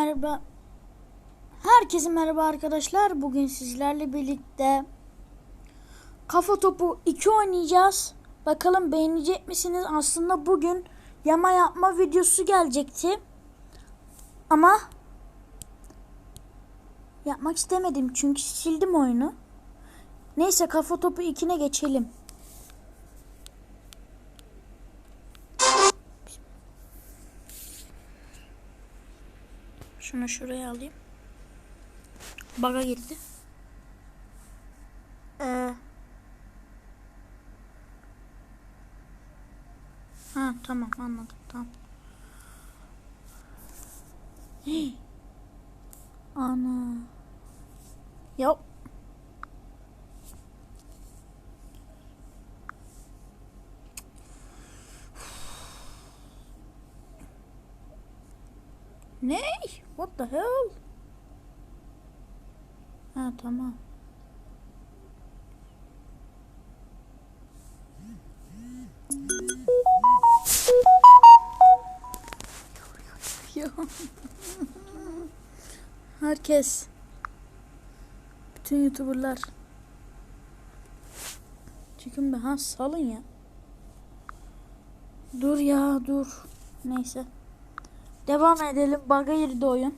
merhaba. Herkese merhaba arkadaşlar. Bugün sizlerle birlikte Kafa Topu 2 oynayacağız. Bakalım beğenecek misiniz? Aslında bugün yama yapma videosu gelecekti. Ama yapmak istemedim çünkü sildim oyunu. Neyse Kafa Topu 2'ne geçelim. Şunu şuraya alayım. Baga gitti. Ee, ha tamam anladım tamam. Ana. Ya. Ne? What the hell? Ha tamam. Herkes. Bütün youtuberlar. Çıkın be ha salın ya. Dur ya dur. Neyse. Devam edelim. Baga girdi oyun.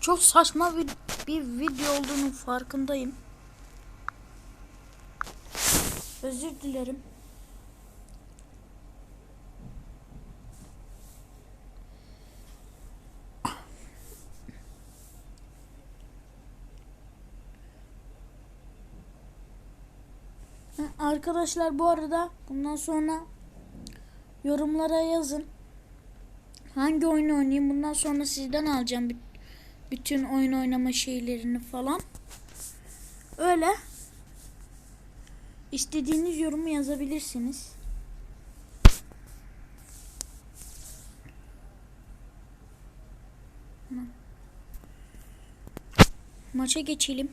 Çok saçma bir, bir video olduğunun farkındayım. Özür dilerim. Arkadaşlar bu arada bundan sonra yorumlara yazın. Hangi oyunu oynayayım? Bundan sonra sizden alacağım bü- bütün oyun oynama şeylerini falan. Öyle. İstediğiniz yorumu yazabilirsiniz. Maça geçelim.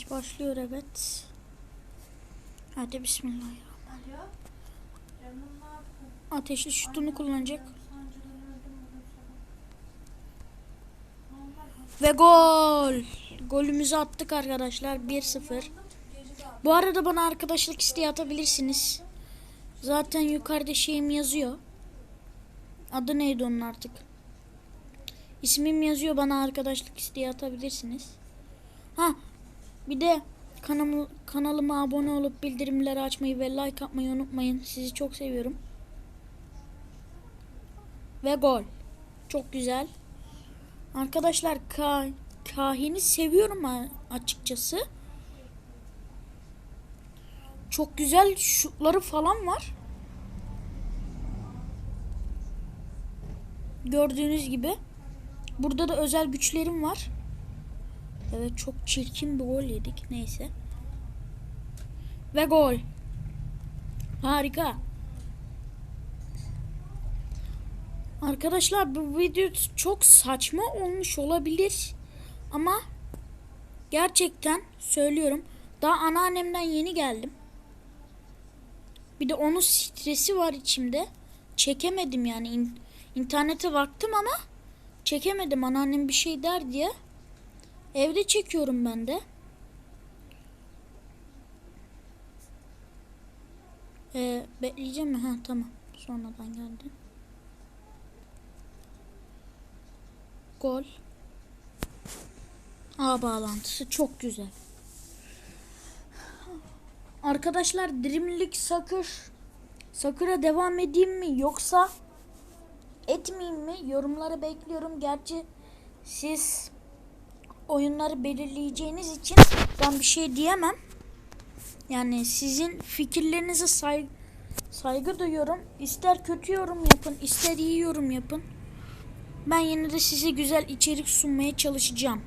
Maç başlıyor evet. Hadi bismillahirrahmanirrahim. Ateşli şutunu kullanacak. Ve gol. Golümüzü attık arkadaşlar 1-0. gece de Bu arada bana arkadaşlık isteği atabilirsiniz. Zaten yukarıda şeyim yazıyor. Adı neydi onun artık? İsmim yazıyor bana arkadaşlık isteği atabilirsiniz. Ha bir de kanalım, kanalıma abone olup bildirimleri açmayı ve like atmayı unutmayın. Sizi çok seviyorum. Ve gol. Çok güzel. Arkadaşlar ka kahini seviyorum açıkçası. Çok güzel şutları falan var. Gördüğünüz gibi. Burada da özel güçlerim var. Evet çok çirkin bir gol yedik. Neyse. Ve gol. Harika. Arkadaşlar bu video çok saçma olmuş olabilir. Ama gerçekten söylüyorum. Daha anneannemden yeni geldim. Bir de onun stresi var içimde. Çekemedim yani. İn- internete baktım ama çekemedim. Anneannem bir şey der diye. Evde çekiyorum ben de. Ee, bekleyeceğim mi? Ha tamam. Sonradan geldi. Gol. A bağlantısı çok güzel. Arkadaşlar Dream League Soccer Soccer'a devam edeyim mi yoksa etmeyeyim mi? Yorumlara bekliyorum. Gerçi siz oyunları belirleyeceğiniz için ben bir şey diyemem. Yani sizin fikirlerinize saygı, saygı duyuyorum. İster kötü yorum yapın, ister iyi yorum yapın. Ben yine de size güzel içerik sunmaya çalışacağım.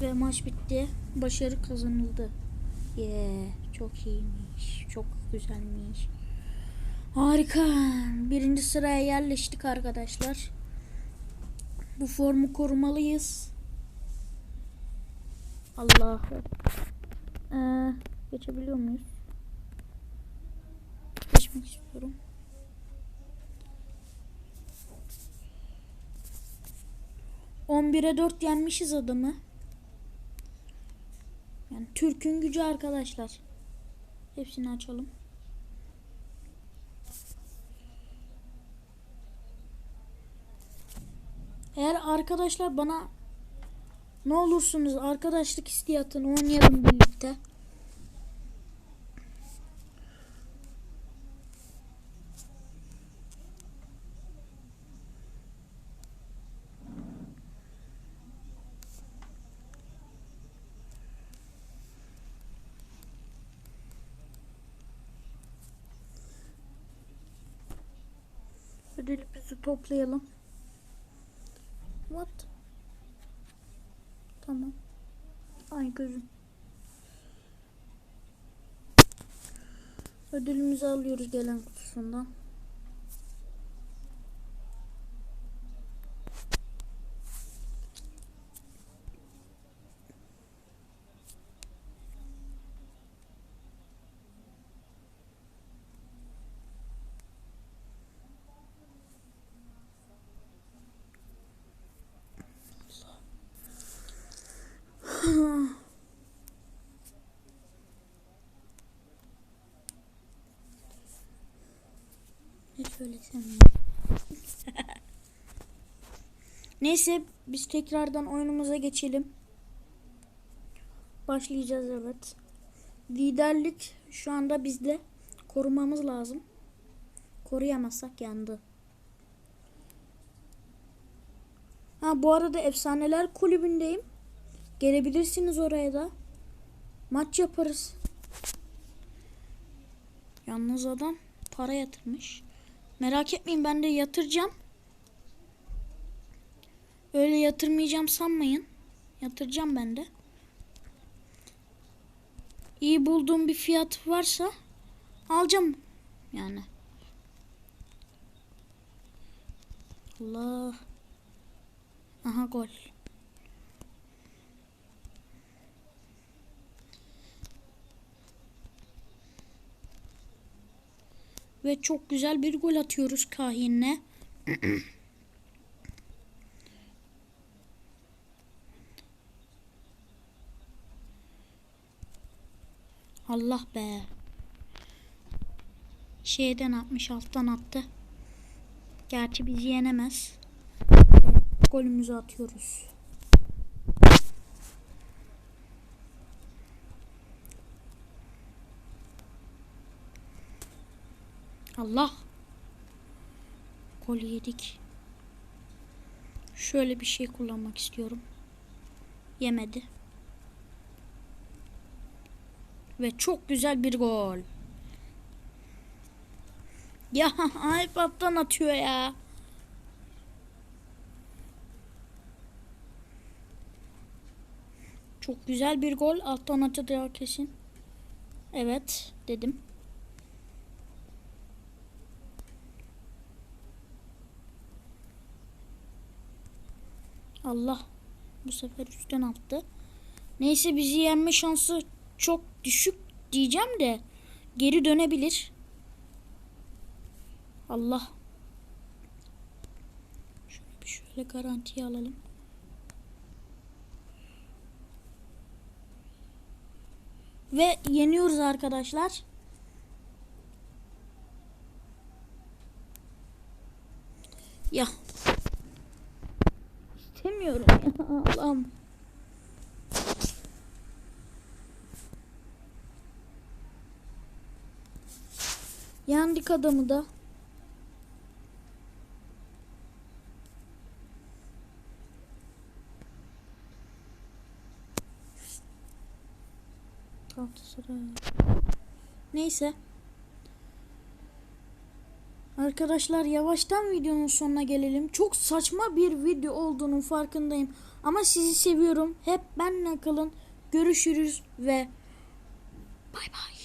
Ve maç bitti. Başarı kazanıldı. Yeah, çok iyiymiş. Çok güzelmiş. Harika. Birinci sıraya yerleştik arkadaşlar. Bu formu korumalıyız. Allah'ım. Ee, geçebiliyor muyuz? Geçmek istiyorum. On bire dört yenmişiz adamı. Türk'ün gücü arkadaşlar. Hepsini açalım. Eğer arkadaşlar bana ne olursunuz arkadaşlık isteği atın oynayalım birlikte. Ödülümüzü toplayalım. What? Tamam. Ay gözüm. Ödülümüzü alıyoruz gelen kutusundan. Ne söylesem ya. Neyse biz tekrardan oyunumuza geçelim. Başlayacağız evet. Liderlik şu anda bizde. Korumamız lazım. Koruyamazsak yandı. Ha bu arada Efsaneler Kulübü'ndeyim. Gelebilirsiniz oraya da. Maç yaparız. Yalnız adam para yatırmış. Merak etmeyin ben de yatıracağım. Öyle yatırmayacağım sanmayın. Yatıracağım ben de. İyi bulduğum bir fiyat varsa alacağım yani. Allah. Aha gol. Ve çok güzel bir gol atıyoruz kahinle. Allah be. Şeyden atmış alttan attı. Gerçi bizi yenemez. Golümüzü atıyoruz. Allah. Gol yedik. Şöyle bir şey kullanmak istiyorum. Yemedi. Ve çok güzel bir gol. Ya alttan atıyor ya. Çok güzel bir gol. Alttan atıyor kesin. Evet dedim. Allah bu sefer üstten attı. Neyse bizi yenme şansı çok düşük diyeceğim de geri dönebilir. Allah. Şunu bir şöyle garantiye alalım. Ve yeniyoruz arkadaşlar. Ya İstemiyorum ya Allah'ım. Yendik adamı da. Galatasaray. Neyse. Arkadaşlar yavaştan videonun sonuna gelelim. Çok saçma bir video olduğunun farkındayım. Ama sizi seviyorum. Hep benimle kalın. Görüşürüz ve bay bay.